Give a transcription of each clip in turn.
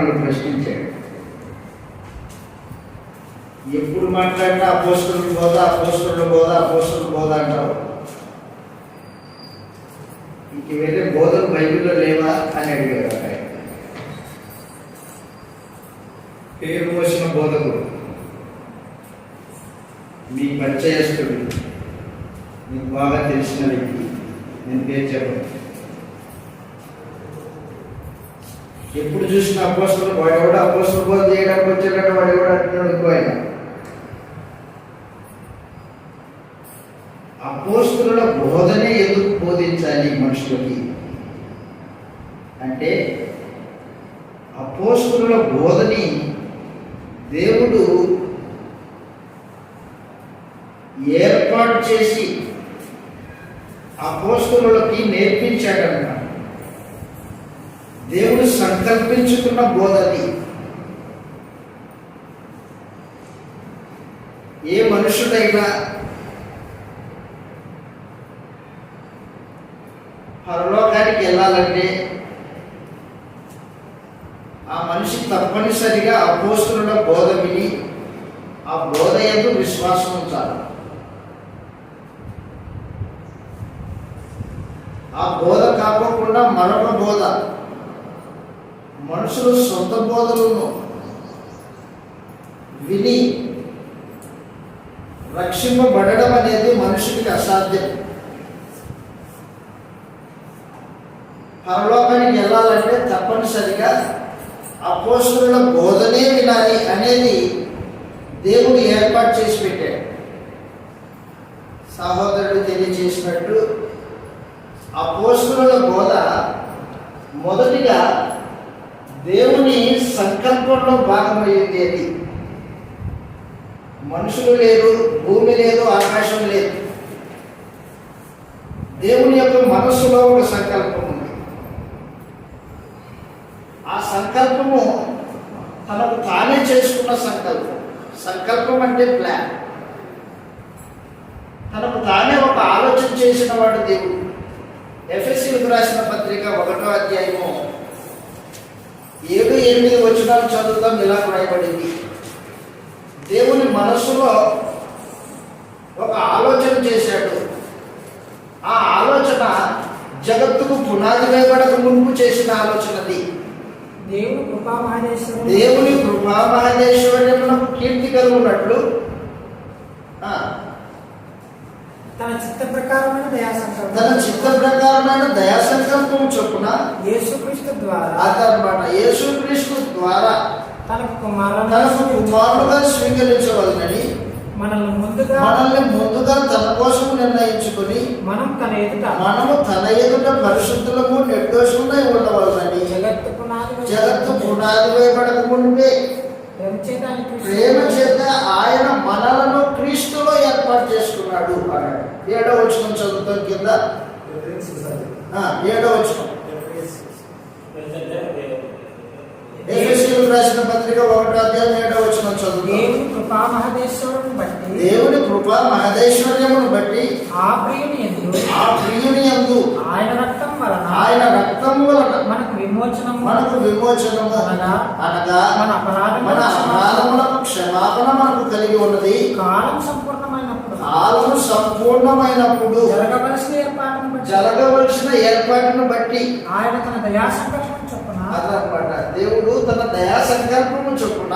ప్రశ్నించాడు. ఎప్పుడు మాట్లాడినా అపోస్తులు బోధ అపోస్తులు బోధ అపోస్తులు బోధ అంటారు ఇంక వెళ్ళే బోధలు బైబిల్లో లేవా అని అడిగారు ఆయన. పేరు మోసిన బోధకుడు. మీ పరిచయస్తుడు. మీకు బాగా తెలిసిన వ్యక్తి. నేను పేరు చెప్పండి ఎప్పుడు చూసిన అపోస్తులు వాడు ఎవడ అపోస్తులు బోధ చేయడానికి వచ్చేటట్టు వాడు ఎవడ అంటున్నాడు ఇంకో ఆయన. అపోస్తుల బోధనే ఎందుకు బోధించాలి మనుషులకి? అంటే అపోస్తుల బోధని దేవుడు ఏర్పాటు చేసి అపోస్తులకి నేర్పించాడన్నమాట దేవుడు సంకల్పించుకున్న బోధని ఏ మనుషుడైనా పరలోకానికి వెళ్ళాలంటే ఆ మనిషి తప్పనిసరిగా అపోస్తున్న బోధ విని ఆ బోధ ఎందు విశ్వాసం ఉంచాలి. ఆ బోధ కాకుండా మరొక బోధ. మనుషులు సొంత బోధలను విని రక్షింపబడడం అనేది మనుషుడికి అసాధ్యం. పరలోకానికి వెళ్ళాలంటే తప్పనిసరిగా అపోస్తుల బోధనే వినాలి అనేది దేవుడు ఏర్పాటు చేసి పెట్టాడు. సహోదరుడు తెలియజేసినట్టు అపోస్తుల బోధ మొదటిగా దేవుని సంకల్పంలో భాగమయ్యేది అది. మనుషులు లేరు భూమి లేదు ఆకాశం లేదు. దేవుని యొక్క మనస్సులో ఒక సంకల్పం ఉంది. ఆ సంకల్పము తనకు తానే చేసుకున్న సంకల్పం. సంకల్పం అంటే ప్లాన్. తనకు తానే ఒక ఆలోచన చేసిన వాడు దేవుడు. ఎఫ్ఎస్సీలకు రాసిన పత్రిక ఒకటో అధ్యాయము ఏడు ఎనిమిది వచనాలు చదువుతాం ఇలా రాయబడింది దేవుని మనస్సులో ఒక ఆలోచన చేశాడు. ఆ ఆలోచన జగత్తుకు పునాది వేయబడక మునుపు చేసిన ఆలోచనది దేవుడు కృపా మహేశ్వరుడు దేవుని కృపా మహేశ్వర్యమునకు కీర్తి కలుగునట్లు ఆ, తన చిత్త ప్రకారమైన దయా తన సంకల్పం చిత్త ప్రకారమైన దయా సంకల్పం చొప్పున యేసుక్రీస్తు ద్వారా. అదనమాట యేసుక్రీస్తు ద్వారా తనకు కుమారులను తనకు కుమారుడుగా స్వీకరించవలనని మనల్ని ముందుగా మనల్ని ముందుగా తన కోసం నిర్ణయించుకుని మనం తన ఎదుట మనము తన ఎదుట పరిశుద్ధులము నిర్దోషములై ఉండవలనని జగత్తు పునాది జగత్తు పునాది వేయబడక ముందే ప్రేమ చేత ఆయన క్రీస్తు ప్రేమ చేత ఆయన మనలను క్రీస్తులో ఏర్పాటు చేసుకున్నాడు అన్నాడు. ఏడో వచనం చదువుతాం కింద? ఏడో వచనం. ఎఫెసీయులకు రాసిన పత్రిక ఒకటో అధ్యాయం ఏడో వచనం చదువుతాం. దేవుని కృపా మహదేశ్వరుని బట్టి దేవుని కృప మహదేశ్వర్యమును బట్టి ఆ ప్రియుని ఎందు ఆ ప్రియుని యందు ఆయన రక్తం వలన ఆయన రక్తం వలన మనకు విమోచనం మనకు విమోచనము అనగా అనగా మన అపరాధముల మన అపరాధములకు క్షమాపణ మనకు కలిగి ఉన్నది. కాలం కాలము సంపూర్ణమైనప్పుడు జరగవలసిన ఏర్పాటును జరగవలసిన ఏర్పాటును బట్టి ఆయన తన దయా సంకల్పం చొప్పున అదనమాట. దేవుడు తన దయా సంకల్పము చొప్పున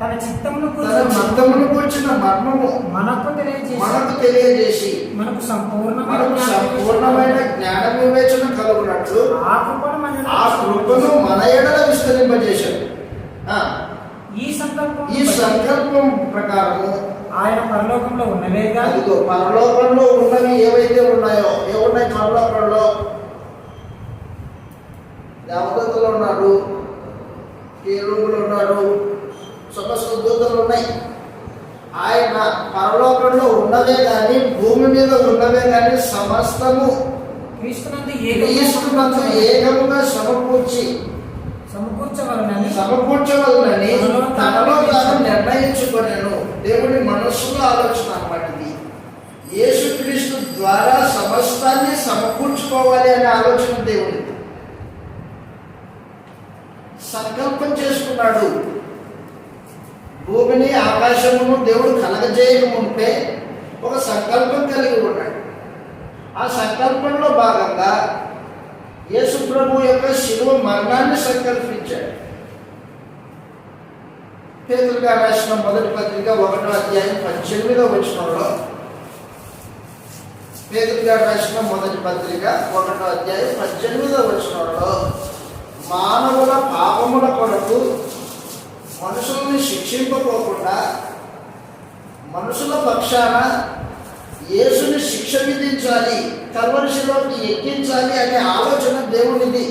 తన చిత్తమును తన కూర్చున్న చిత్తమును కూర్చిన మర్మము మనకు తెలియజేసి మనకు తెలియజేసి మనకు జ్ఞాన సంపూర్ణమైన జ్ఞాన వివేచన కలుగునట్లు ఆ కృపను మన ఆ కృపను మన ఎడల విస్తరింపజేశాడు. ఈ సంకల్పం ఈ సంకల్పం ప్రకారము ఆయన పరలోకంలో ఉన్నవేగా అదిగో పరలోకంలో ఉన్నవి ఏవైతే ఉన్నాయో ఏమున్నాయి పరలోకంలో? దేవదూతలు ఉన్నారు కేరువులు ఉన్నారు సమస్త దూతలు ఉన్నాయి. ఆయన పరలోకంలో ఉన్నవే కానీ భూమి మీద ఉన్నవే కానీ సమస్తము క్రీస్తునందు ఏకముగా సమకూర్చి సమకూర్చవలనని సమకూర్చవలనని తనలో తాను నిర్ణయించుకొనెను. దేవుని మనస్సులో ఆలోచన అన్నమాట ఇది యేసుక్రీస్తు ద్వారా సమస్తాన్ని సమకూర్చుకోవాలి అనే ఆలోచన దేవుడి సంకల్పం చేసుకున్నాడు. భూమిని ఆకాశమును దేవుడు కలగజేయక మునిపే ఒక సంకల్పం కలిగి ఉన్నాడు. ఆ సంకల్పంలో భాగంగా యేసు ప్రభు యొక్క శిలువ మరణాన్ని సంకల్పించాడు. పేతులుగా రాసిన మొదటి పత్రిక ఒకటో అధ్యాయం పద్దెనిమిదో వచనంలో. పేతులుగా రాసిన మొదటి పత్రిక ఒకటో అధ్యాయం పద్దెనిమిదో వచనంలో మానవుల పాపముల కొరకు మనుషుల్ని శిక్షింపకోకుండా మనుషుల పక్షాన యేసుని శిక్ష విధించాలి కల్వరిశిలోకి ఎక్కించాలి అనే ఆలోచన దేవుడిది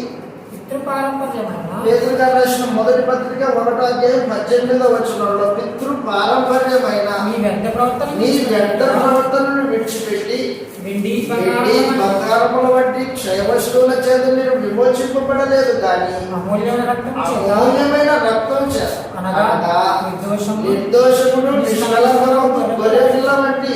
పేదలుగా రాసిన మొదటి పత్రిక ఒకటో అధ్యాయం పద్దెనిమిదో వచనంలో పితృ పారంపర్యమైన మీ వ్యర్థ ప్రవర్తన నీ వ్యర్థ ప్రవర్తనను విడిచిపెట్టి వెండి వెండి బంగారం బంగారముల వంటి క్షయవస్తువుల చేత మీరు విమోచింపబడలేదు కానీ అమూల్యమైన రక్తం అనగా అనగా నిర్దోషము నిర్దోషమును నిష్కలంకము గొర్రెపిల్ల వంటి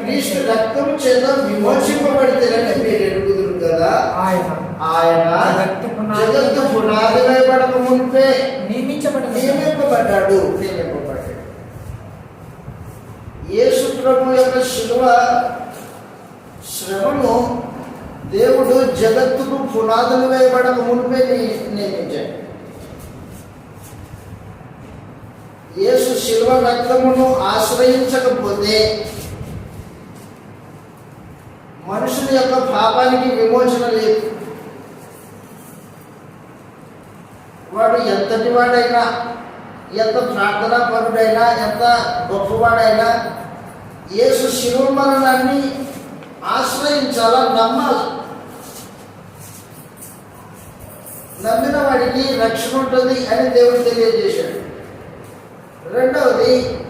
క్రీస్తు రక్తం చేత విమోచింపబడితేనని మీరు ఎరుగుదురు కదా. ఆయన ఆయన జగత్తు పునాది- వేయబడక మునిపే నియమించబడిన నియమింపబడ్డాడు. నియమింపబడ్డాడు. యేసు ప్రభు యొక్క శిలువ శ్రమను దేవుడు జగత్తుకు పునాదులు వేయబడక మునిపే నియమించాడు. యేసు శిలువ రక్తమును ఆశ్రయించకపోతే మనుషుని యొక్క పాపానికి విమోచన లేదు. వాడు ఎంతటి వాడైనా ఎంత ప్రార్థనా పరుడైనా ఎంత గొప్పవాడైనా యేసు శిలువ మరణాన్ని ఆశ్రయించాలా? నమ్మాలి? నమ్మిన వాడికి రక్షణ ఉంటుంది అని దేవుడు తెలియజేశాడు. రెండవది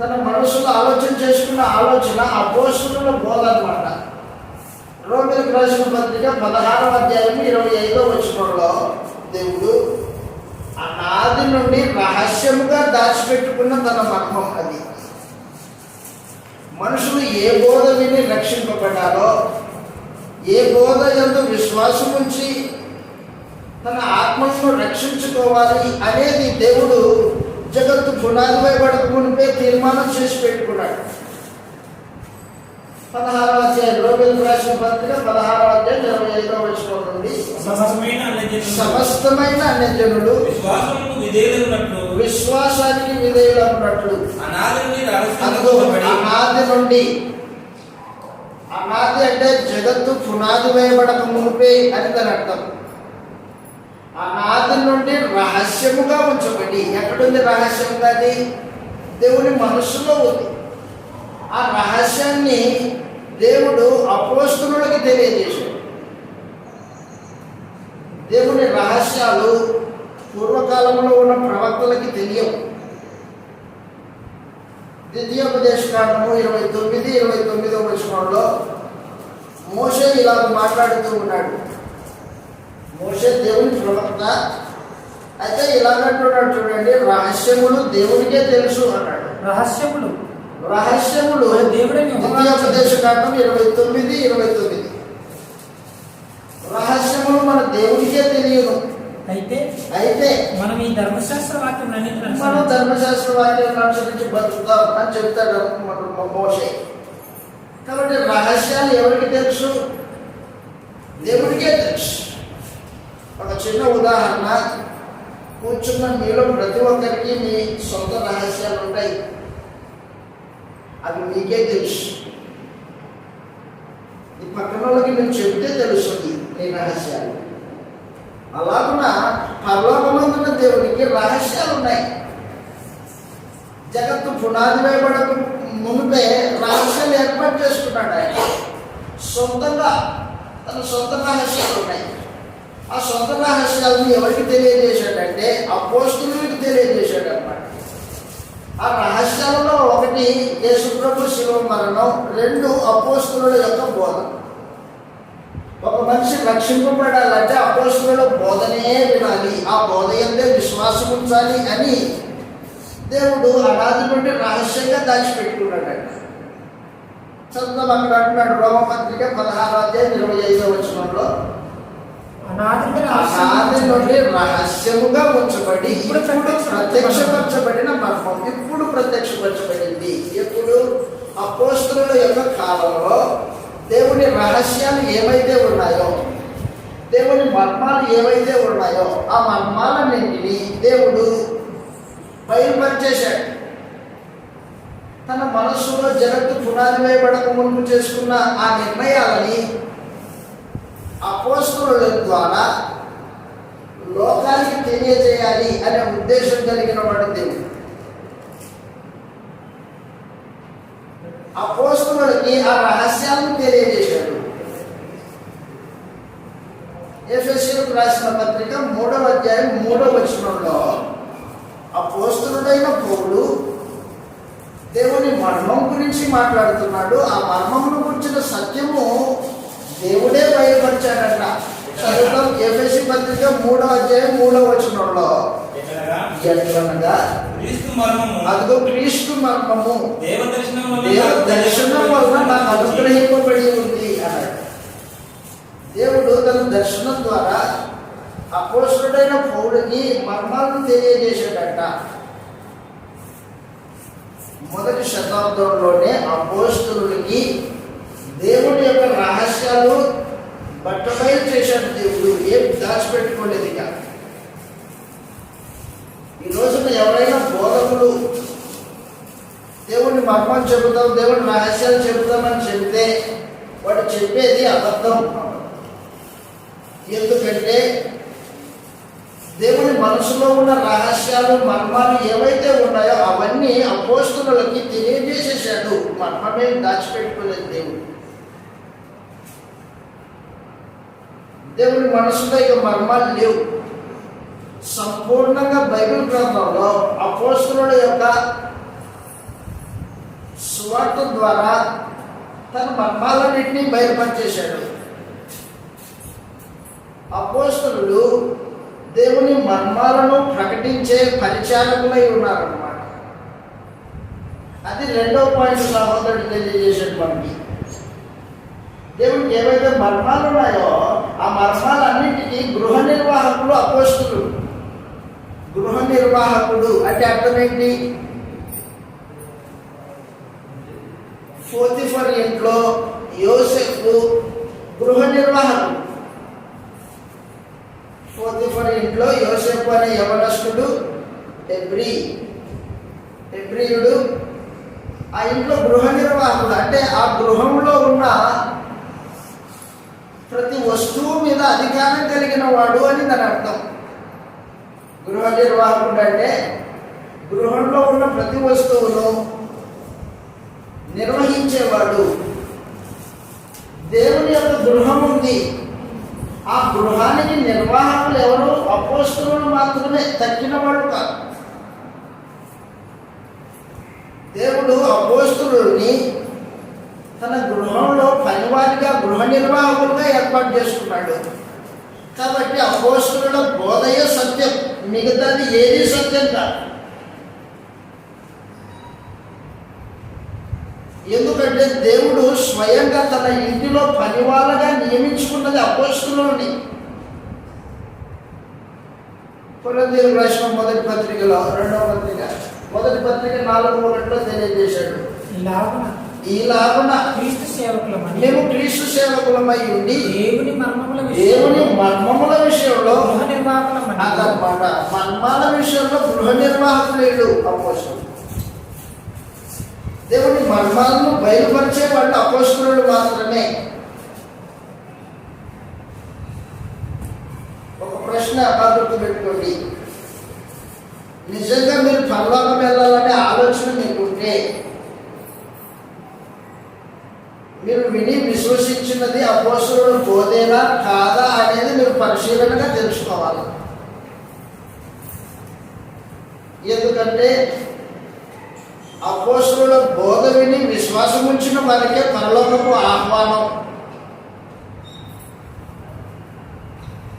తన మనసులో ఆలోచన చేసుకున్న ఆలోచన అపోస్తుల బోధ అనమాట. రోమిలకు రాసిన పత్రిక పదహారవ అధ్యాయం ఇరవై ఐదో వచ్చినలో దేవుడు అనాది నుండి రహస్యముగా దాచిపెట్టుకున్న తన మర్మం అది. మనుషులు ఏ బోధ విని రక్షింపబడ్డారో ఏ బోధ ఎందు విశ్వాసం ఉంచి తన ఆత్మను రక్షించుకోవాలి అనేది దేవుడు జగత్తు పునాది వేయబడక మునిపే తీర్మానం చేసి పెట్టుకున్నాడు. పదహారవ అధ్యాయం రోమిలకు రాసిన పత్రిక పదహారవ అధ్యాయం ఇరవై ఐదవ వచనం నుండి సమస్తమైన విధేయులున్నట్లు విశ్వాసానికి విధేయులన్నట్లు అనాది నుండి అనాది అంటే జగత్తు పునాది వేయబడక మునిపే అని దాని అర్థం. అనాది నుండి రహస్యముగా ఉంచబడి. ఎక్కడుంది రహస్యంగా అది? దేవుని మనస్సులో ఉంది. ఆ రహస్యాన్ని దేవుడు అపోస్తులకు తెలియజేశాడు. దేవుని రహస్యాలు పూర్వకాలంలో ఉన్న ప్రవక్తలకి తెలియవు. ద్వితీయోపదేశ కాండము ఇరవై తొమ్మిది ఇరవై తొమ్మిదో వచనంలో మోసే ఇలా మాట్లాడుతూ ఉన్నాడు. మోసే దేవుని ప్రవక్త. అయితే ఇలాగంటున్నాడు చూడండి రహస్యములు దేవునికే తెలుసు అన్నాడు. రహస్యములు? రహస్యములు ద్వితీయోపదేశ కాండం ఇరవై తొమ్మిది ఇరవై తొమ్మిది. రహస్యములు మన దేవునికే తెలియదు. అయితే అయితే మనం ఈ ధర్మశాస్త్ర వాక్యం మనం ధర్మశాస్త్ర వాక్యాలను అనుసరించి బతుకుతాం అని చెప్తాడు మోషే. కాబట్టి రహస్యాలు ఎవరికి తెలుసు? దేవుడికే తెలుసు. ఒక చిన్న ఉదాహరణ కూర్చున్న మీలో ప్రతి ఒక్కరికి మీ సొంత రహస్యాలు ఉంటాయి. అది మీకే తెలుసు. ఈ పక్కన వాళ్ళకి నేను చెప్తే తెలుస్తుంది నీ రహస్యాలు. అలాగున పరలోకమందున దేవునికి రహస్యాలు ఉన్నాయి. జగత్తు పునాది వేయబడక మునిపే రహస్యాలు ఏర్పాటు చేసుకున్నాడు ఆయన. సొంతంగా తన సొంత రహస్యాలు ఉన్నాయి. ఆ సొంత రహస్యాలను ఎవరికి తెలియజేశాడంటే అపోస్తులకు తెలియజేశాడు అన్నమాట ఆ రహస్యాలలో ఒకటి యేసుప్రభు శివ మరణం రెండు అపోస్తుల యొక్క బోధ. ఒక మనిషి రక్షింపబడాలంటే అపోస్తుల బోధనే వినాలి ఆ బోధ ఎందే విశ్వాసం ఉంచాలి అని దేవుడు అనాది నుండి రహస్యంగా దాచిపెట్టుకున్నాడంట. చదువుదాం అక్కడ అంటున్నాడు రోమపత్రిక పదహారు అధ్యాయం ఇరవై ఐదో వచనంలో. అనాది నుండి రహస్యముగా ఉంచబడి ఇప్పుడు ప్రత్యక్షపరచబడిన మర్మం ఇప్పుడు ప్రత్యక్షపరచబడింది. ఎప్పుడు? అపోస్తుల యొక్క కాలంలో దేవుని రహస్యాలు ఏవైతే ఉన్నాయో దేవుని మర్మాలు ఏవైతే ఉన్నాయో ఆ మర్మాలన్నింటినీ దేవుడు బయలుపరిచేశాడు. తన మనస్సులో జగత్తు పునాది వేయబడక ముందు చేసుకున్న ఆ నిర్ణయాలని అపోస్తుల ద్వారా లోకానికి తెలియజేయాలి అనే ఉద్దేశం కలిగిన వాడు దేవుడు. అపోస్తులకి ఆ రహస్యాలను తెలియజేశాడు. ఎఫ్ఎస్సీలకు రాసిన పత్రిక మూడవ అధ్యాయం మూడవ వచనంలో అపోస్తుడైన పౌరుడు దేవుని మర్మం గురించి మాట్లాడుతున్నాడు. ఆ మర్మమును గురించిన సత్యము దేవుడే బయలుపరిచాడట. చదువుతాం ఎఫ్ఎస్సి పత్రిక మూడవ అధ్యాయం మూడవ వచనంలో. ఎట్లనగా అదిగో క్రీస్తు మర్మము. దేవ దర్శనం వలన నాకు అనుగ్రహింపబడి ఉంది అన్నాడు. దేవుడు తన దర్శనం ద్వారా అపోస్తుడైన పౌరుడికి మర్మాలను తెలియజేశాడట. మొదటి శతాబ్దంలోనే అపోస్తులకి దేవుడి యొక్క రహస్యాలు బట్టబయలు చేశాడు దేవుడు. ఏం దాచిపెట్టుకోలేదు ఇక. ఈ రోజున ఎవరైనా బోధకులు దేవుడిని మర్మం చెబుతాం దేవుడి రహస్యాలు చెబుతామని చెబితే వాడు చెప్పేది అబద్ధం. ఎందుకంటే దేవుని మనసులో ఉన్న రహస్యాలు మర్మాలు ఏవైతే ఉన్నాయో అవన్నీ అపోస్తులకి తెలియజేసేసాడు మర్మమే దాచిపెట్టుకోలేదు దేవుడు. దేవుని మనసులో ఇక మర్మాలు లేవు. సంపూర్ణంగా బైబిల్ గ్రంథంలో అపోస్తుల యొక్క సువార్త ద్వారా తన మర్మాలన్నింటినీ బయలుపరిచేశాడు. అపోస్తులు దేవుని మర్మాలను ప్రకటించే పరిచారకులై ఉన్నారన్నమాట. అది రెండో పాయింట్ సహోదరుడు తెలియజేసేటువంటి దేవునికి ఏవైతే మర్మాలు ఉన్నాయో ఆ మర్మాలన్నింటినీ గృహ నిర్వాహకులు అపోస్తులు. గృహ నిర్వాహకుడు అంటే అర్థమేంటి ఏంటి? ఫోతిఫర్ ఇంట్లో యోసెఫ్ గృహ నిర్వాహకుడు. ఫోతిఫర్ ఇంట్లో యోసెఫ్ అనే యవనస్తుడు ఎబ్రి. ఎబ్రియుడు ఆ ఇంట్లో గృహ నిర్వాహకుడు. అంటే ఆ గృహంలో ఉన్న ప్రతి వస్తువు మీద అధికారం కలిగిన వాడు అని దాని అర్థం. గృహ నిర్వాహకుడు అంటే గృహంలో ఉన్న ప్రతి వస్తువును నిర్వహించేవాడు. దేవుని యొక్క గృహం ఉంది. ఆ గృహానికి నిర్వాహకులు ఎవరు? అపోస్తులను మాత్రమే తక్కిన వాడు కాదు. దేవుడు అపోస్తులని తన గృహంలో పనివారిగా గృహ నిర్వాహకులుగా ఏర్పాటు చేసుకున్నాడు. కాబట్టి అపోస్తుల బోధయ సత్యం. మిగతాది ఏది సత్యం కాదు. ఎందుకంటే దేవుడు స్వయంగా తన ఇంటిలో పనివాళ్ళగా నియమించుకున్నది అపోస్తులని. కొరందీలు రాసిన మొదటి పత్రికలో రెండవ పత్రిక మొదటి పత్రిక నాలుగు రెండులో తెలియజేశాడు. లాగున ఈలాగున క్రీస్తు సేవకులమని. మేము క్రీస్తు సేవకులమై ఉండి దేవుని మర్మముల దేవుని మర్మముల విషయంలో గృహ నిర్వాహకులమని అదనమాట మర్మాల విషయంలో గృహ నిర్వాహకులేడు అపోస్తులు. దేవుని మర్మాలను బయలుపరిచే వాళ్ళు అపోస్తులు మాత్రమే. ఒక ప్రశ్న గుర్తు పెట్టుకోండి. నిజంగా మీరు పరలోకం వెళ్ళాలనే ఆలోచన మీకుంటే మీరు విని విశ్వసించినది అపోస్తులు కాదా అనేది మీరు పరిశీలనగా తెలుసుకోవాలి. ఎందుకంటే అపోస్తుల బోధ విని విశ్వాసం ఉంచిన వారికే పరలోకపు ఆహ్వానం.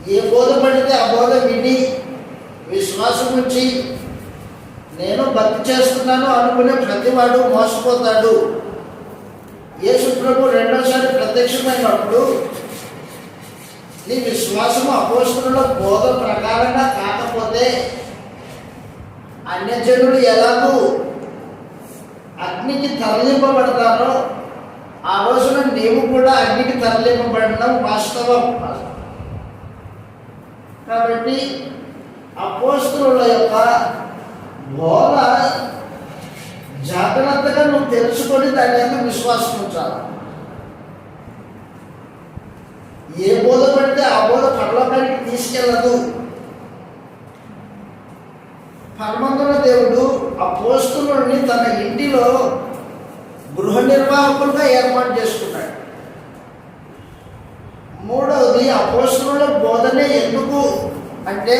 ఏ బోధ పడితే ఆ బోధ విని విశ్వాసం ఉంచి నేను భక్తి చేస్తున్నాను అనుకునే ప్రతివాడు మోసపోతాడు. యేసు ప్రభు రెండోసారి ప్రత్యక్షమైనప్పుడు నీ విశ్వాసము అపోస్తుల బోధ ప్రకారంగా కాకపోతే అన్యజనులు ఎలాగూ అగ్నికి తరలింపబడతారో ఆ రోజున నీవు కూడా అగ్నికి తరలింపబడడం వాస్తవం. కాబట్టి అపోస్తుల యొక్క బోధ జాగ్రత్తగా నువ్వు తెలుసుకొని దాని మీద విశ్వాసం ఉంచాలి. ఏ బోధ పడితే ఆ బోధ పరలోకానికి తీసుకెళ్ళదు. పరమంతుల దేవుడు ఆ పోస్తులని తన ఇంటిలో గృహ నిర్వాహకులుగా ఏర్పాటు చేసుకున్నాడు. మూడవది ఆ పోస్తుల బోధనే ఎందుకు? అంటే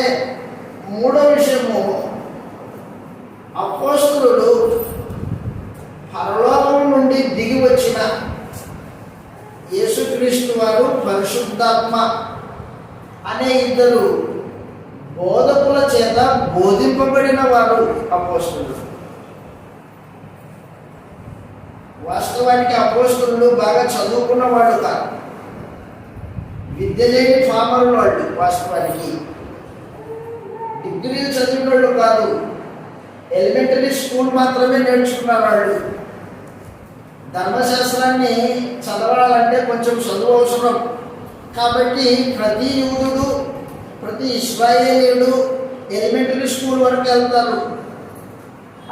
మూడో విషయము అపోస్తులు పరలోకం నుండి దిగి వచ్చిన యేసుక్రీస్తు వారు పరిశుద్ధాత్మ అనే ఇద్దరు బోధకుల చేత బోధింపబడిన వారు అపోస్తులు. వాస్తవానికి అపోస్తులు బాగా చదువుకున్న వాళ్ళు కాదు. విద్య లేని ఫామరులు వాళ్ళు వాస్తవానికి. డిగ్రీలు చదివిన వాళ్ళు కాదు. ఎలిమెంటరీ స్కూల్ మాత్రమే నేర్చుకున్న వాళ్ళు. ధర్మశాస్త్రాన్ని చదవాలంటే కొంచెం చదువు అవసరం. కాబట్టి ప్రతి యూదుడు ప్రతి ఇస్రాయేలీయుడు ఎలిమెంటరీ స్కూల్ వరకు వెళ్తారు.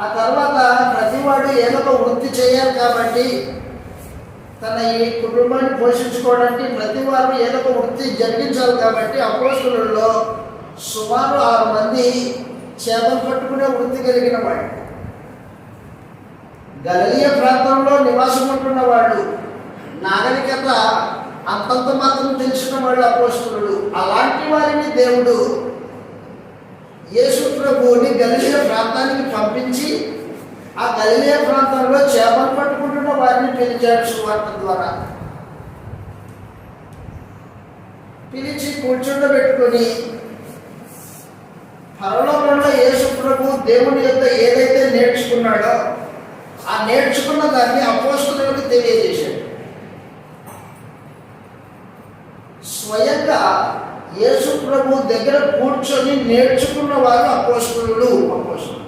ఆ తర్వాత ప్రతివాడు ఏదో ఒక వృత్తి చేయాలి కాబట్టి తన ఈ కుటుంబాన్ని పోషించుకోవడానికి ప్రతి వారు ఏదో ఒక వృత్తి జరిగించాలి కాబట్టి అపోస్తులలో సుమారు ఆరు మంది చేపలు పట్టుకునే వృత్తి కలిగిన వాడు గలలియ ప్రాంతంలో నివాసం ఉంటున్న వాళ్ళు నాగరికత అంతంత మాత్రం తెలిసిన వాళ్ళు అపోస్తులు అలాంటి వారిని దేవుడు యేసు ప్రభువుని గలిలియ ప్రాంతానికి పంపించి ఆ గలిలియ ప్రాంతంలో చేపలు పట్టుకుంటున్న వారిని పిలిచాడు సువార్త ద్వారా. పిలిచి కూర్చుండబెట్టుకొని పరలోకంలో యేసు ప్రభు దేవుని యొక్క ఏదైతే నేర్చుకున్నాడో ఆ నేర్చుకున్న దాన్ని అపోస్తులకు తెలియజేశాడు. స్వయంగా యేసు ప్రభు దగ్గర కూర్చొని నేర్చుకున్న వారు అపోస్తులు అపోస్తులు.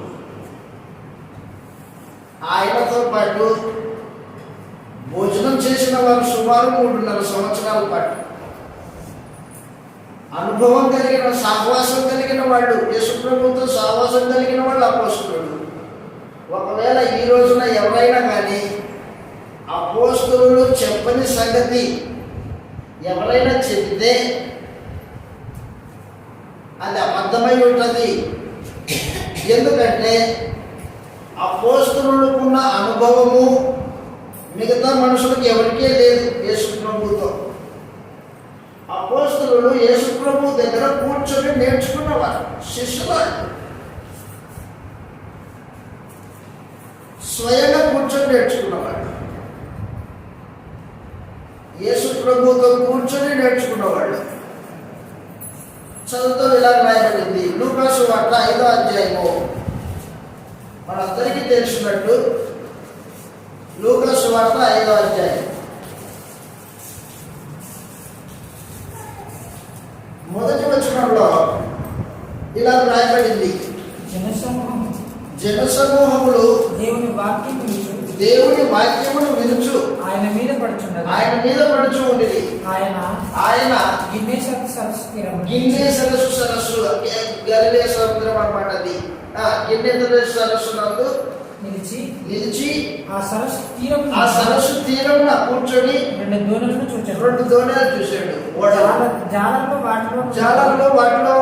ఆయనతో పాటు భోజనం చేసిన వారు సుమారు మూడున్నర సంవత్సరాల పాటు. అనుభవం కలిగిన సహవాసం కలిగిన వాళ్ళు యేసుప్రభుతో సహవాసం కలిగిన వాళ్ళు అపోస్తులు. ఒకవేళ ఈ రోజున ఎవరైనా కానీ అపోస్తులు చెప్పని సంగతి ఎవరైనా చెప్తే అది అబద్ధమై ఉంటుంది. ఎందుకంటే అపోస్తులకున్న అనుభవము మిగతా మనుషులకు ఎవరికే లేదు యేసుప్రభుతో. అపోస్తులు యేసుప్రభు దగ్గర కూర్చొని నేర్చుకున్నవారు శిష్యులు స్వయంగా కూర్చొని నేర్చుకున్నవాడు. యేసు ప్రభుతో కూర్చొని నేర్చుకున్నవాడు. చదువుతో ఇలా రాయబడింది. లూకాసు వార్త ఐదో అధ్యాయము. మనందరికీ తెలిసినట్టు లూకాసు వార్త ఐదో అధ్యాయం. మొదటి వచనంలో ఇలా రాయబడింది. జనసమూహములు దేవుని వాక్యం వినుచు, దేవుని వాక్యమును వినుచు. ఆయన మీద పడుచున్నది. ఆయన మీద పడుచు ఉండిరి. ఆయన ఆయన గిన్నె సరస్సు తీరం గిన్నె సరస్సు సరస్సు గలిలే సముద్రం అన్నమాట అది ఆ, గిన్నె సరస్సు నందు నిలిచి నిలిచి ఆ సరస్సు తీరం ఆ సరస్సు తీరంలో కూర్చొని రెండు దూరలను చూచాడు. రెండు దోణాలు చూశాడు. ఓడలు జాల- జాలర్లు వాటిలో జాలంలో వాటిలో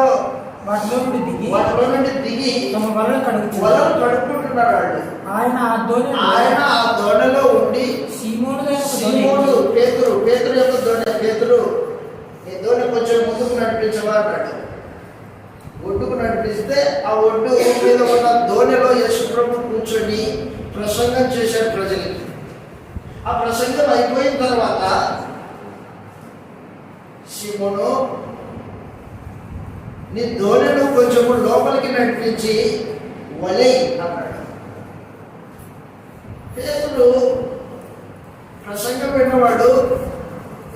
వాటిలో నుండి దిగి వాటిలో నుండి దిగి తమ వలలు కడుగుతున్నారు వలలు కడుక్కుంటున్నారు వాళ్ళు ఆయన ఆ దోణి ఆయన ఆ దోణలో ఉండి సీమోను సీమోను పేతురు పేతురు యొక్క దోణి పేతురు ఈ దోణి కొంచెం ముందుకు నడిపించవా అన్నాడు ఒడ్డుకు నడిపిస్తే ఆ ఒడ్డు మీద ఉన్న దోణిలో యశుప్రభు కూర్చొని ప్రసంగం చేశాడు ప్రజలకి. ఆ ప్రసంగం అయిపోయిన తర్వాత సీమోను నీ దోణను కొంచెము లోపలికి నడిపించి వలై అన్నాడు. పేతుడు ప్రసంగం విన్నవాడు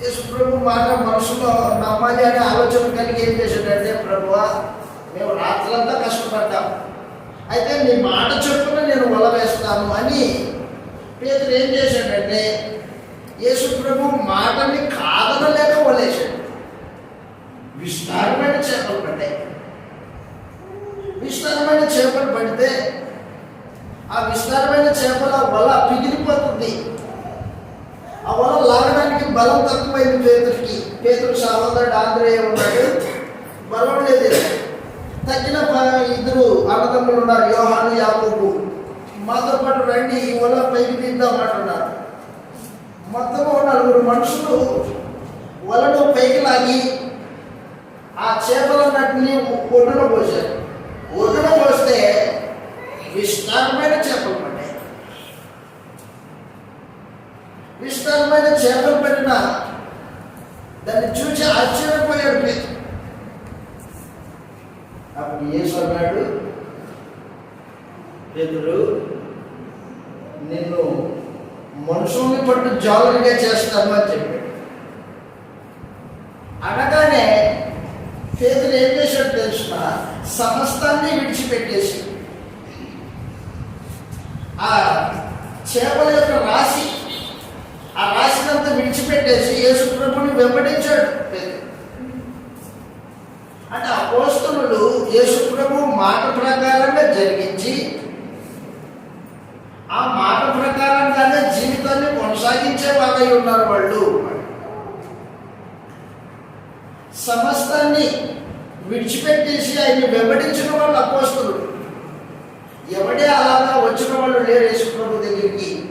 యేసు ప్రభు మాట మనసులో నమ్మాలి అనే ఆలోచన కలిగి ఏం చేశాడంటే ప్రభువా మేము రాత్రులంతా కష్టపడ్డాం. అయితే నీ మాట చొప్పున నేను వల వేస్తాను అని పేదలు ఏం చేశాడంటే యేసు ప్రభు మాటని కాదనలేక వలేశాడు. విస్తారమైన చేపలు పడ్డాయి. విస్తారమైన చేపలు పడితే ఆ విస్తారమైన చేపల వల పిగిలిపోతుంది. ఆ వల లాగడానికి బలం తక్కువైంది పేతుడికి పేతుడు సహోదరుడు ఆంధ్రయ్య ఉన్నాడు. బలం లేదు. తగ్గిన ఇద్దరు అన్నదమ్ములు ఉన్నారు యోహాను యాకోబు. మాతో పాటు రండి ఈ వల పైకి తీద్దామంటున్నారు మొత్తం నలుగురు మనుషులు వలను పైకి లాగి ఆ చేపలన్నింటినీ ఒడ్డున పోసారు ఒడ్డున పోస్తే విస్తారమైన చేపలు పడ్డాయి. విస్తారమైన చేపలు పడిన దాన్ని చూసి ఆశ్చర్యపోయాడు పేరు అప్పుడు యేసు అన్నాడు పేదరు నిన్ను మనుషుల్ని పట్టు జాలుగా చేస్తాను అని చెప్పాడు. అనగానే పేదలు ఏం చేశాడు తెలుసిన సమస్తాన్ని విడిచిపెట్టేసి. ఆ చేపల యొక్క రాశి ఆ రాశినంతా విడిచిపెట్టేసి యేసు ప్రభుని వెంబడించాడు అంటే అంటే అపోస్తలులు యేసు ప్రభు మాట ప్రకారంగా జరిగించి ఆ మాట ప్రకారంగానే జీవితాన్ని కొనసాగించే వాళ్ళై ఉన్నారు వాళ్ళు. సమస్తాన్ని విడిచిపెట్టేసి ఆయన్ని వెంబడించిన వాళ్ళు అపోస్తులు. ఎవడే అలాగా వచ్చిన వాళ్ళు లేరు యేసుప్రభు దగ్గరికి?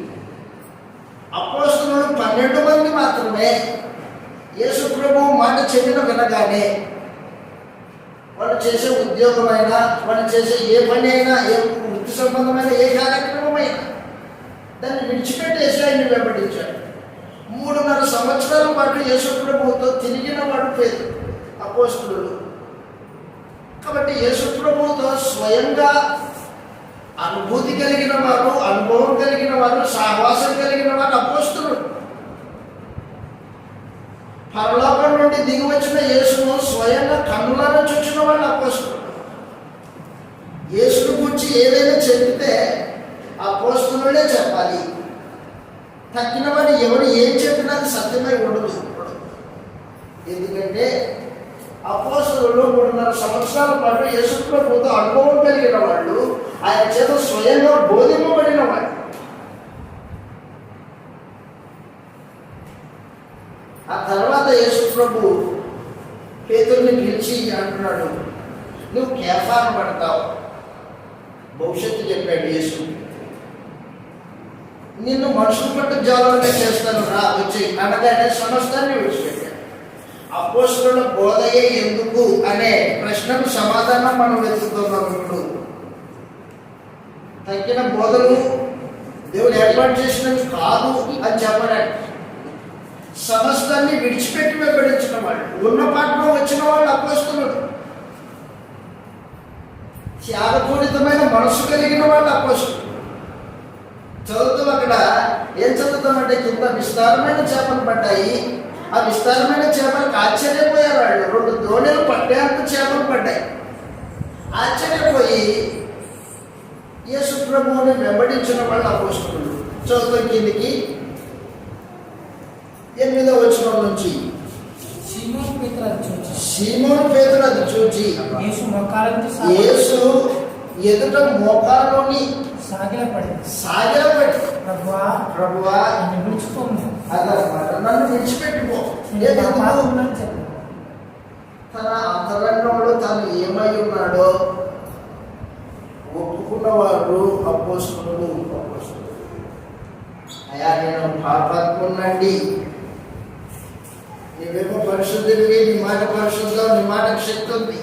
అపోస్తులు పన్నెండు మంది మాత్రమే. యేసుప్రభు మాట చెప్పిన వినగానే వాళ్ళు చేసే ఉద్యోగమైనా వాళ్ళు చేసే ఏ పని అయినా ఏ వృత్తి సంబంధమైన ఏ కార్యక్రమమైనా దాన్ని విడిచిపెట్టేసి ఆయన్ని వెంబడించాడు. మూడున్నర సంవత్సరాల పాటు యేసుప్రభుతో తిరిగిన వాడు పేరు అపోస్తులు. కాబట్టి యేసు ప్రభువుతో స్వయంగా అనుభూతి కలిగిన వారు అనుభవం కలిగిన వారు సహవాసం కలిగిన వారు అపోస్తులు. పరలోకం నుండి దిగి వచ్చిన యేసును స్వయంగా కన్నులను చూచిన వాళ్ళు అపోస్తులు. యేసును గురించి ఏదైనా చెప్తే అపోస్తులుడే చెప్పాలి. తగ్గిన వాడు ఎవరు ఏం చెప్పినా అది సత్యమై ఉండదు. ఎందుకంటే అపోసులు మూడున్నర సంవత్సరాల పాటు యేసు ప్రభుతో అనుభవం కలిగిన వాళ్ళు ఆయన చేత స్వయంగా బోధింపబడిన వాళ్ళు. ఆ తర్వాత యేసు ప్రభు పేతుల్ని పిలిచి అంటున్నాడు నువ్వు కేఫాను పడతావు. భవిష్యత్తు చెప్పాడు యేసు. నిన్ను మనుషులు పట్టు జాలంగా చేస్తాను రా వచ్చి అనగానే సమస్తాన్ని విడిచిపెట్టాడు అపోస్తుల బోధయే ఎందుకు అనే ప్రశ్నకు సమాధానం మనం వెతుకుతున్నాం ఇప్పుడు. తగ్గిన బోధలు దేవుడు ఏర్పాటు చేసినవి కాదు అని చెప్పడానికి సమస్తాన్ని విడిచిపెట్టి వెంబడించిన వాళ్ళు ఉన్న పాఠం వచ్చిన వాళ్ళు అపోస్తులు. త్యాగపూరితమైన మనసు కలిగిన వాళ్ళు అపోస్తులు. చదువుతూ అక్కడ ఏం చదువుతామంటే కింద విస్తారమైన చేపలు పడ్డాయి. ఆ విస్తారమైన చేపలకు ఆశ్చర్యపోయారు వాళ్ళు. రెండు దోణిలు పడ్డేంత చేపలు పడ్డాయి. ఆశ్చర్యపోయి యేసు ప్రభువుని వెంబడించిన వాళ్ళు అపోస్తులు. చదువుతాం కిందికి. ఎనిమిదో వచ్చిన నుంచి. సీమోను పేతురు అది చూచి. యేసు ఎదుట మోకాల్లోని సాగిలపడింది సాగిలపెట్టి ప్రభువా ప్రభువా నన్ను విడిచిపోము అదనమాట నన్ను విడిచిపెట్టిపో నేను నా ఎందుకు? పాపములను చెప్పు. తన అంతరంగంలో తను ఏమై ఉన్నాడో ఒప్పుకున్నవారు అపోస్తులు అపోస్తులు అయా నేను పాపాత్మునండి నీవేమో పరిశుద్ధుడివి నీ మాట పరిశుద్ధం నీ మాటకు శక్తి ఉంది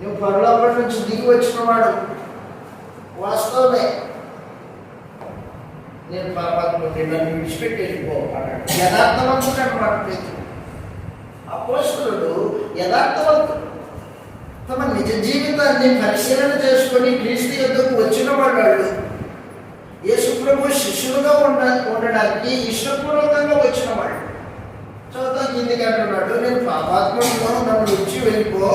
నువ్వు పరలోకం నుంచి దిగి వచ్చిన వాడు వాస్తవమే. నేను పాపాత్ముడిని నన్ను విడిచిపెట్టి వెళ్ళిపో అన్నాడు. యథార్థవంతుడు అన్నమాట పేతురు. అపోస్తులు తమ నిజ జీవితాన్ని పరిశీలన చేసుకొని క్రీస్తు యుద్ధకు వచ్చిన వాళ్ళు యేసుప్రభు శిష్యులుగా ఉండ ఉండడానికి ఇష్టపూర్వకంగా వచ్చిన వాళ్ళు చదువుతా కిందికి అంటున్నాడు నేను పాపాత్మలో నన్ను విడిచి వెళ్ళిపో.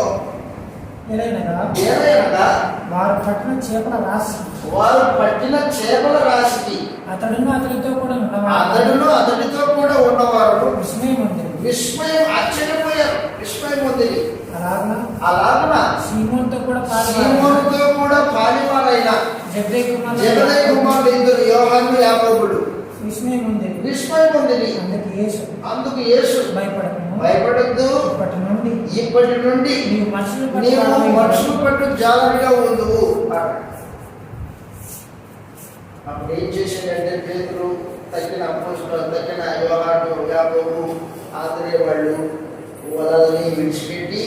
వారు పట్టిన చేపల రాసి వారు పట్టిన చేపల రాశికి అతడును అతనితో కూడా ఉన్నవాడు అతడును అతడితో కూడా ఉన్నవారు. విస్మయం ఉంది విస్మయం ఆశ్చర్యపోయారు. విస్మయం ఉంది అలాగా అలాగన? సీమోన్తో కూడా సీమోనుతో కూడా పాలివారైన జబ్దే కుమార్ జగదయ కుమారుడు ఇద్దరు యోహాను యాకోబుడు. విస్మయం ఉంది విస్మయం ఉంది అందుకు యేసు అందుకు యేసు భయపడద్దు. ఇప్పటి నుండి. ఇప్పటి నుండి నీవు మనుషులు పట్టు జాగ్రత్తగా అన్నాడు. అప్పుడు ఏం చేశాడంటే పేతురు తగ్గిన అపోస్తులు తగ్గిన యోహాను యాకోబు ఆదరే వాళ్ళు వలని విడిచిపెట్టి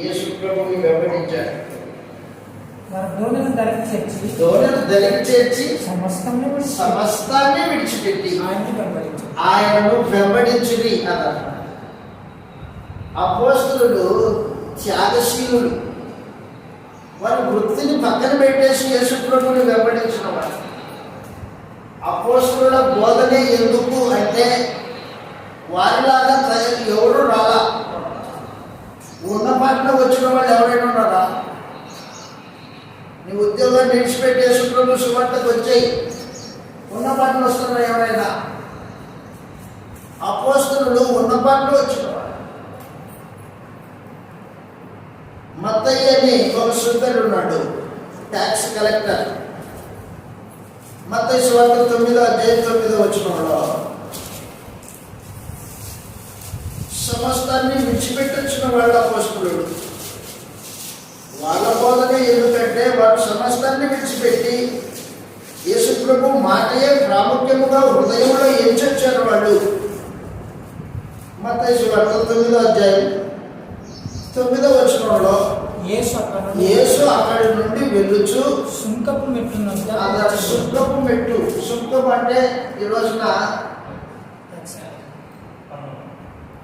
యేసు ప్రభుని వెంబడించారు. వారి దోణిని ధరికి చేర్చి సమస్తాన్ని విడిచిపెట్టి ఆయనను వెంబడించుడి అన్నారు. అపోస్తులు త్యాగశీలుడు వారి వృత్తిని పక్కన పెట్టేసి యేసుప్రభుని వెంబడించిన వాడు అపోస్తుల బోధనే ఎందుకు అంటే వారిలాగా తయారు ఎవరు రాలా? ఉన్న పాటలో వచ్చిన వాళ్ళు ఎవరైనా ఉన్నారా? నీ ఉద్యోగం విడిచిపెట్టి యేసుప్రభు సువార్తకు వచ్చాయి. ఉన్న పాటలు వస్తున్నారా ఎవరైనా? అపోస్తులు ఉన్న పాటలో వచ్చిన వారు మత్తయ్య అని ఒక శుద్ధుడు ఉన్నాడు ట్యాక్స్ కలెక్టర్ మత్తయ్య సువార్త తొమ్మిదో అధ్యాయం తొమ్మిదో వచ్చినంలో సమస్తాన్ని విడిచిపెట్టొచ్చిన వాళ్ళ అపోస్తులు వాళ్ళ బోధనే ఎందుకంటే వారు సమస్తాన్ని విడిచిపెట్టి యేసుప్రభు మాటయే ప్రాముఖ్యముగా హృదయంలో ఎంచొచ్చారు వాళ్ళు. మత్తయ్య సువార్త తొమ్మిదో అధ్యాయం తొమ్మిదో వచనంలో యేసు అక్కడ నుండి వెళ్ళుచు. సుంకపు అక్కడ సుంకపు మెట్టు. సుంకం అంటే ఈ రోజున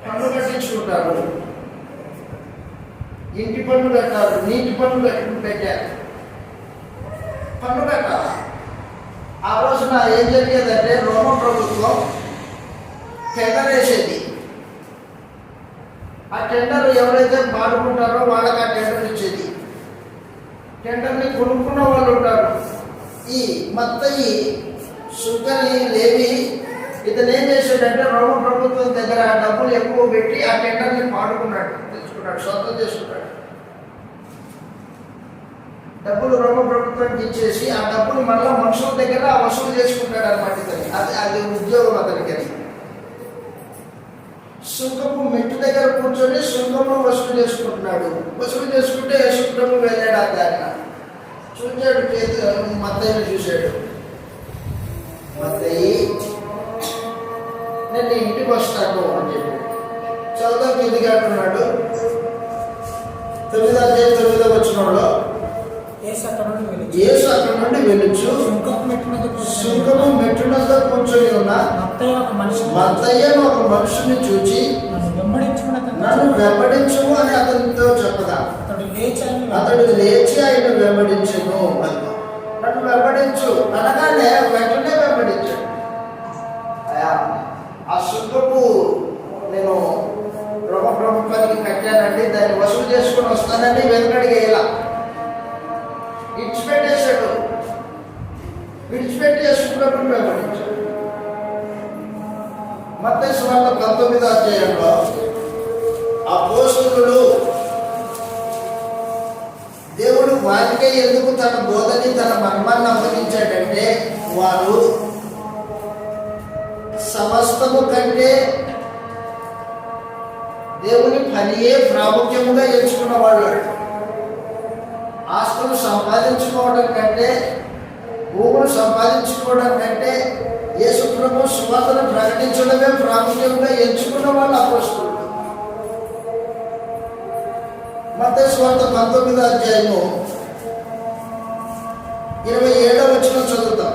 పన్ను కట్టించుకుంటారు ఇంటి పన్ను కట్టారు నీటి పన్ను కట్టి పెట్టారు. పన్ను కట్టాలి ఆ రోజున ఏం జరిగేదంటే రోమ ప్రభుత్వం టెండర్ వేసేది ఆ టెండర్ ఎవరైతే పాడుకుంటారో వాళ్ళకి ఆ టెండర్ ఇచ్చేది. టెండర్ని కొనుక్కున్న వాళ్ళు ఉంటారు. ఈ మత్తయి సుంకరి లేవి ఇతను ఏం చేశాడంటే రోమ ప్రభుత్వం దగ్గర ఆ డబ్బులు ఎక్కువ పెట్టి ఆ టెండర్ని పాడుకున్నాడు తెచ్చుకున్నాడు సొంతం చేసుకున్నాడు. డబ్బులు రోమ ప్రభుత్వానికి ఇచ్చేసి ఆ డబ్బులు మళ్ళీ మనుషుల దగ్గర వసూలు చేసుకుంటాడు అనమాట ఇతని. అది అది ఉద్యోగం అతనికి అది. సుంకము మెట్టు దగ్గర కూర్చొని సుంకము వసూలు చేసుకుంటున్నాడు. వసూలు చేసుకుంటే యేసుప్రభు వెళ్ళాడు ఆ దారిన చూచాడు చేతి మత్తయ్యను చూశాడు. మత్తయ్యి నేను ఇంటికి వస్తాను అని చెప్పి. చదువుకి ఎదిగాడున్నాడు తొమ్మిదో తొమ్మిదో వచ్చిన వాళ్ళు యేసు అక్కడ నుండి వెళ్ళొచ్చు. సుంకము మెట్టునంతా కూర్చొని ఉన్న. మత్తయ్య ఒక మనిషి మత్తయ్యను ఒక మనుషుని చూచి నన్ను వెంబడించము అని అతనితో చెప్పదా? అతడు లేచి ఆయన వెంబడించను. నన్ను వెంబడించు. అనగానే వెంటనే వెంబడించాడు. ఆ సుంకపు నేను రోమ ప్రభుత్వానికి కట్టానండి. దాన్ని వసూలు చేసుకుని వస్తానండి. వెనకడికి ఇలా విడిచిపెట్టేశాడు విడిచిపెట్టి చేసుకున్నప్పుడు మేము మత్తయి పంతొమ్మిది పంతొమ్మిదో అధ్యాయంలో అపోస్తులు దేవుడు వారికే ఎందుకు తన బోధని తన మర్మాన్ని అప్పగించాడంటే వారు సమస్తము కంటే దేవుని పనియే ప్రాముఖ్యముగా ఎంచుకున్న వాళ్ళు ఆస్తులు సంపాదించుకోవడం కంటే భూములు సంపాదించుకోవడం కంటే యేసు ప్రభు సువార్తను ప్రకటించడమే ప్రాముఖ్యంగా ఎంచుకున్న వాళ్ళు అపోస్తులు. మత స్వార్థ పంతొమ్మిదో అధ్యాయము ఇరవై ఏడవ వచ్చిన చదువుతాం.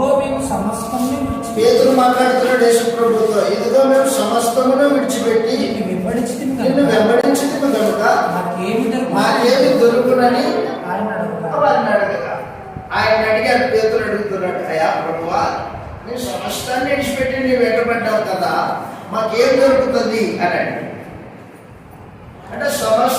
ఇదిగో మేము సమస్తమును పేతురు మాట్లాడుతున్నాడు యేసు ప్రభుతో ఇదిగో మేము సమస్తమును విడిచిపెట్టి నిన్ను వెంబడించింది నిన్ను వెంబడించింది కనుక దొరుకు మాకేమి దొరుకునని ఆయన అడుగుతాడు. వారిని అడగగా పేతులు అడుగుతున్నాడు అయ్యా ప్రభువా నీ సమస్తాన్ని విడిచిపెట్టి నీ వెంటబడ్డావు కదా మాకేం దొరుకుతుంది? అని. అంటే సమస్త